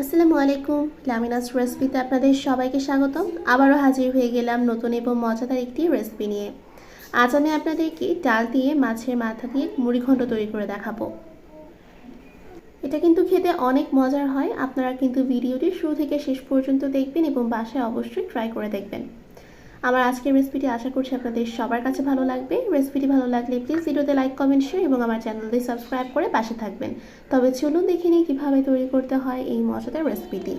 আসসালামু আলাইকুম, লামিনাস রেসিপিতে আপনাদের সবাইকে স্বাগতম। আবারও হাজির হয়ে গেলাম নতুন এবং মজাদার একটি রেসিপি নিয়ে। আজ আমি আপনাদেরকে ডাল দিয়ে মাছের মাথা দিয়ে মুড়িঘণ্ড তৈরি করে দেখাবো। এটা কিন্তু খেতে অনেক মজার হয়, আপনারা কিন্তু ভিডিওটি শুরু থেকে শেষ পর্যন্ত দেখবেন এবং বাসায় অবশ্যই ট্রাই করে দেখবেন। আমার আজকের রেসিপিটি আশা করছি আপনাদের সবার কাছে ভালো লাগবে। রেসিপিটি ভালো লাগলে প্লিজ ভিডিওতে লাইক কমেন্ট শেয়ার এবং আমার চ্যানেলটি সাবস্ক্রাইব করে পাশে থাকবেন। তবে চলুন দেখে নিই কীভাবে তৈরি করতে হয় এই মজাদার রেসিপিটি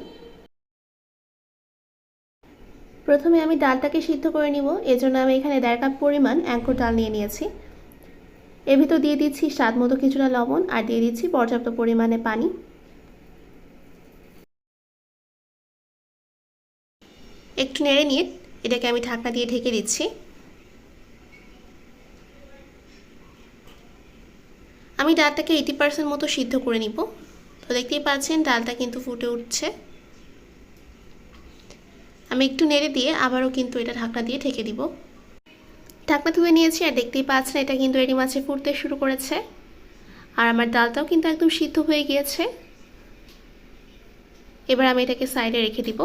প্রথমে আমি ডালটাকে সিদ্ধ করে নিব। এজন্য আমি এখানে দেড় কাপ পরিমাণ অ্যাঙ্কর ডাল নিয়ে নিয়েছি। এর ভিতর দিয়ে দিচ্ছি স্বাদ মতো কিছুটা লবণ আর দিয়ে দিচ্ছি পর্যাপ্ত পরিমাণে পানি। একটু নেড়ে নিয়ে এটাকে আমি ঢাকনা দিয়ে ঢেকে দিচ্ছি। আমি ডালটাকে এইটি পার্সেন্ট মতো সিদ্ধ করে নিব। তো দেখতেই পাচ্ছেন ডালটা কিন্তু ফুটে উঠছে। আমি একটু নেড়ে দিয়ে আবারও কিন্তু এটা ঢাকনা দিয়ে ঢেকে দিব। ঢাকনা তুলে নিয়েছি আর দেখতেই পাচ্ছেন এটা কিন্তু এরই মাছে ফুটতে শুরু করেছে। আর আমার ডালটাও কিন্তু একদম সিদ্ধ হয়ে গিয়েছে। এবার আমি এটাকে সাইডে রেখে দিব।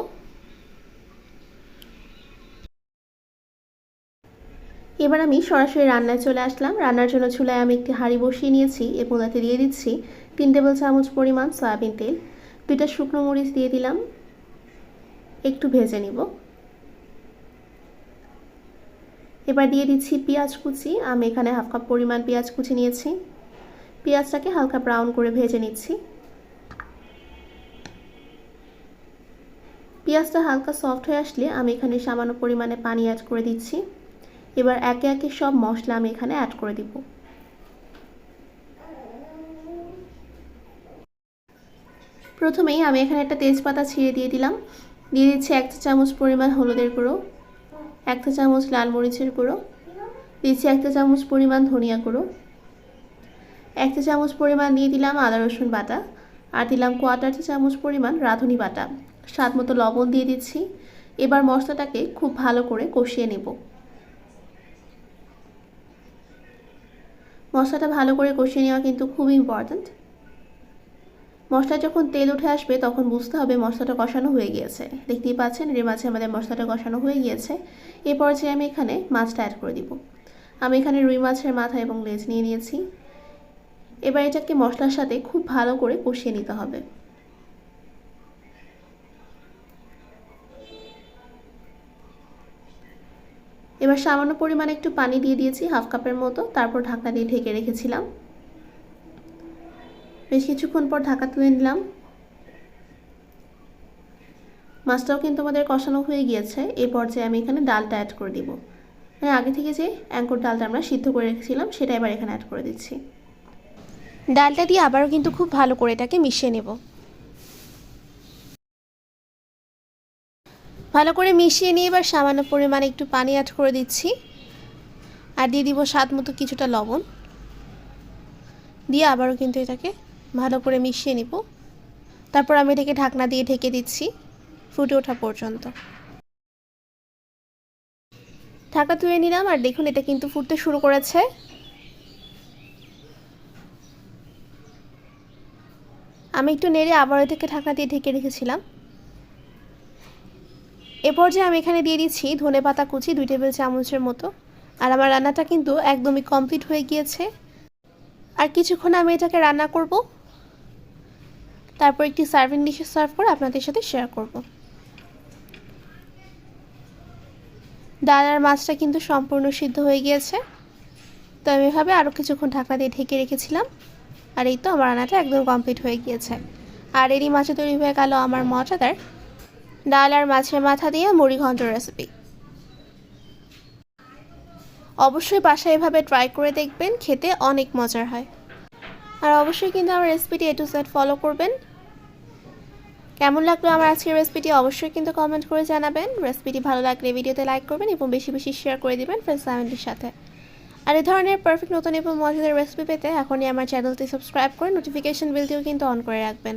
এবার আমি সরাসরি রান্নায় চলে আসলাম। রান্নার জন্য চুলায় আমি একটি হাঁড়ি বসিয়ে নিয়েছি এবং তাতে দিয়ে দিচ্ছি তিন টেবিল চামচ পরিমাণ সয়াবিন তেল। দুইটা শুকনো মরিচ দিয়ে দিলাম। একটু ভেজে নিব। এবার দিয়ে দিচ্ছি পেঁয়াজ কুচি। আমি এখানে হাফ কাপ পরিমাণ পেঁয়াজ কুচি নিয়েছি। পেঁয়াজটাকে হালকা ব্রাউন করে ভেজে নিচ্ছি। পেঁয়াজটা হালকা সফট হয়ে আসলে আমি এখানে সামান্য পরিমাণে পানি অ্যাড করে দিচ্ছি। এবার একে একে সব মশলা আমি এখানে অ্যাড করে দিব। প্রথমেই আমি এখানে একটা তেজপাতা ছিঁড়ে দিয়ে দিলাম। দিয়ে দিচ্ছি এক চা চামচ পরিমাণ হলুদের গুঁড়ো, এক চা চামচ লাল মরিচের গুঁড়ো, দিচ্ছি এক চা চামচ পরিমাণ ধনিয়া গুঁড়ো, এক চা চামচ পরিমাণ দিয়ে দিলাম আদা, রসুন বাটা, আর দিলাম কোয়াটার চা চামচ পরিমাণ রাঁধুনি বাটা। স্বাদ মতো লবণ দিয়ে দিচ্ছি। এবার মশলাটাকে খুব ভালো করে কষিয়ে নেব। মশলাটা ভালো করে কষিয়ে নেওয়া কিন্তু খুব ইম্পর্ট্যান্ট মশলা যখন তেল উঠে আসবে, তখন বুঝতে হবে মশলাটা কষানো হয়ে গিয়েছে। দেখতেই পাচ্ছেন, এর মাঝে আমাদের মশলাটা কষানো হয়ে গিয়েছে। এ পর্যায়ে আমি এখানে মাছটা অ্যাড করে দিব। আমি এখানে রুই মাছের মাথা এবং লেজ নিয়ে নিয়েছি। এবার এটাকে মশলার সাথে খুব ভালো করে কষিয়ে নিতে হবে। এবার সামান্য পরিমাণে একটু পানি দিয়ে দিয়েছি, হাফ কাপের মতো। তারপর ঢাকনা দিয়ে ঢেকে রেখেছিলাম। বেশ কিছুক্ষণ পর ঢাকা তুলে নিলাম। মাছটাও কিন্তু আমাদের কষানো হয়ে গিয়েছে। এই পর্যায়ে আমি এখানে ডালটা অ্যাড করে দিব। মানে আগে থেকে যে অ্যাঙ্কর ডালটা আমরা সিদ্ধ করে রেখেছিলাম, সেটা এবার এখানে অ্যাড করে দিচ্ছি। ডালটা দিয়ে আবারও কিন্তু খুব ভালো করে এটাকে মিশিয়ে নেব। ভালো করে মিশিয়ে নিয়ে এবার সামান্য পরিমাণে একটু পানি অ্যাড করে দিচ্ছি। আর দিয়ে দিব স্বাদ মতো কিছুটা লবণ। দিয়ে আবারও কিন্তু এটাকে ভালো করে মিশিয়ে নিব। তারপর আমি এটাকে ঢাকনা দিয়ে ঢেকে দিচ্ছি ফুটে ওঠা পর্যন্ত। ঢাকা তুলে নিলাম আর দেখুন এটা কিন্তু ফুটতে শুরু করেছে। আমি একটু নেড়ে আবার এটাকে ঢাকনা দিয়ে ঢেকে রেখেছিলাম। এ পর্যায়ে আমি এখানে দিয়ে দিচ্ছি ধনে পাতা কুচি, দুই টেবিল চামচের মতো। আর আমার রান্নাটা কিন্তু একদমই কমপ্লিট হয়ে গিয়েছে। আর কিছুক্ষণ আমি এটাকে রান্না করব। তারপর একটি সার্ভিং ডিশে সার্ভ করে আপনাদের সাথে শেয়ার করব। ডাল আর মাছটা কিন্তু সম্পূর্ণ সিদ্ধ হয়ে গিয়েছে। তো আমি এভাবে আরও কিছুক্ষণ ঢাকনা দিয়ে ঢেকে রেখেছিলাম। আর এই তো আমার রান্নাটা একদম কমপ্লিট হয়ে গিয়েছে। আর এরই মাছে তৈরি হয়ে গেল আমার মজাদার ডাল আর মাছের মাথা দিয়ে মুড়ি ঘন্ট রেসিপি অবশ্যই বাসায় এভাবে ট্রাই করে দেখবেন, খেতে অনেক মজার হয়। আর অবশ্যই কিন্তু আমার রেসিপিটি এ টু সেট ফলো করবেন। কেমন লাগল আমার আজকের রেসিপিটি অবশ্যই কিন্তু কমেন্ট করে জানাবেন। রেসিপিটি ভালো লাগলে ভিডিওতে লাইক করবেন এবং বেশি বেশি শেয়ার করে দিবেন ফ্রেন্ডস ফ্যামিলির সাথে। আর এই ধরনের পারফেক্ট নতুন এবং মজাদার রেসিপি পেতে এখনই আমার চ্যানেলটি সাবস্ক্রাইব করে নোটিফিকেশন বিলটিও কিন্তু অন করে রাখবেন।